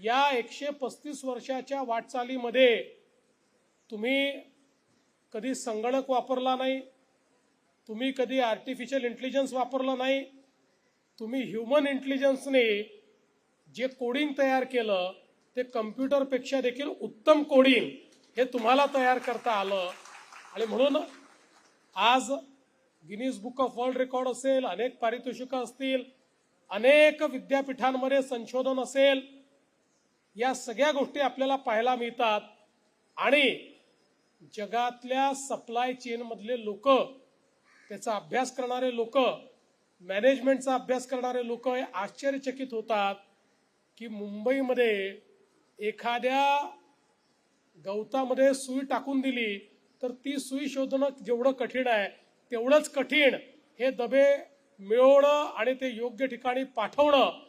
या एकशे पस्तीस वर्षाच्या वाटचालीमध्ये तुम्ही कधी संगणक वापरला नाही तुम्ही कधी आर्टिफिशियल इंटेलिजन्स वापरलं नाही तुम्ही ह्युमन इंटेलिजन्सने जे कोडिंग तयार केलं ते कम्प्युटरपेक्षा देखील उत्तम कोडिंग हे तुम्हाला तयार करता आलं. आणि म्हणून आज Guinness book of world record असेल अनेक पारितोषिकं असतील अनेक विद्यापीठांमध्ये संशोधन असेल या सगळ्या गोष्टी आपल्याला पाहायला मिळतात. आणि जगातल्या सप्लाय चेनमधले लोक त्याचा अभ्यास करणारे लोक मॅनेजमेंटचा अभ्यास करणारे लोक हे आश्चर्यचकित होतात की मुंबईमध्ये एखाद्या गवतामध्ये सुई टाकून दिली तर ती सुई शोधणं जेवढं कठीण आहे तेवढंच कठीण हे दबे मिळवणं आणि ते योग्य ठिकाणी पाठवणं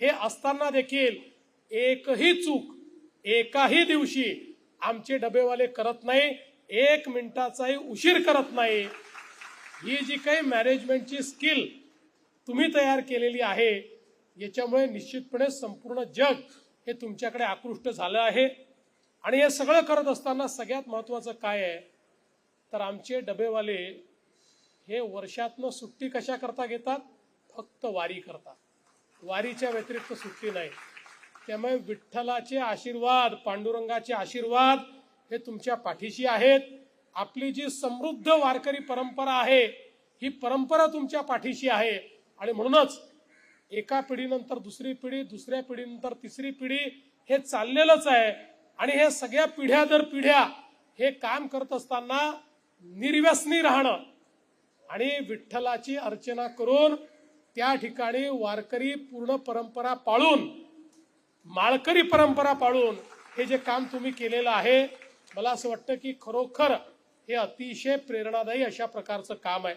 हे असताना देखील एकही चूक एकाही दिवशी आमचे डबेवाले करत नाही एक मिनिटाचाही उशीर करत नाही. ही जी काही मॅनेजमेंटची स्किल तुम्ही तयार केलेली आहे याच्यामुळे निश्चितपणे संपूर्ण जग हे तुमच्याकडे आकृष्ट झालं आहे. आणि हे सगळं करत असताना सगळ्यात महत्त्वाचं काय आहे? तर आमचे डबेवाले हे वर्षातनं सुट्टी कशा करता घेतात? फक्त वारी करता वारीच्या व्यतिरिक्त सुट्टी नाही. त्यामुळे विठ्ठलाचे आशीर्वाद पांडुरंगाचे आशीर्वाद हे तुमच्या पाठीशी आहेत. आपली जी समृद्ध वारकरी परंपरा आहे ही परंपरा तुमच्या पाठीशी आहे. आणि म्हणूनच एका पिढीनंतर दुसरी पिढी दुसऱ्या पिढीनंतर तिसरी पिढी हे चाललेलंच आहे. आणि हे सगळ्या पिढ्या दर पिढ्या हे काम करत असताना निर्व्यसनी राहणं आणि विठ्ठलाची अर्चना करून त्या ठिकाणी वारकरी पूर्ण परंपरा पाळून माळकरी परंपरा पाळून हे जे काम तुम्ही केलेलं आहे मला असं वाटतं की खरोखर हे अतिशय प्रेरणादायी अशा प्रकारचं काम आहे.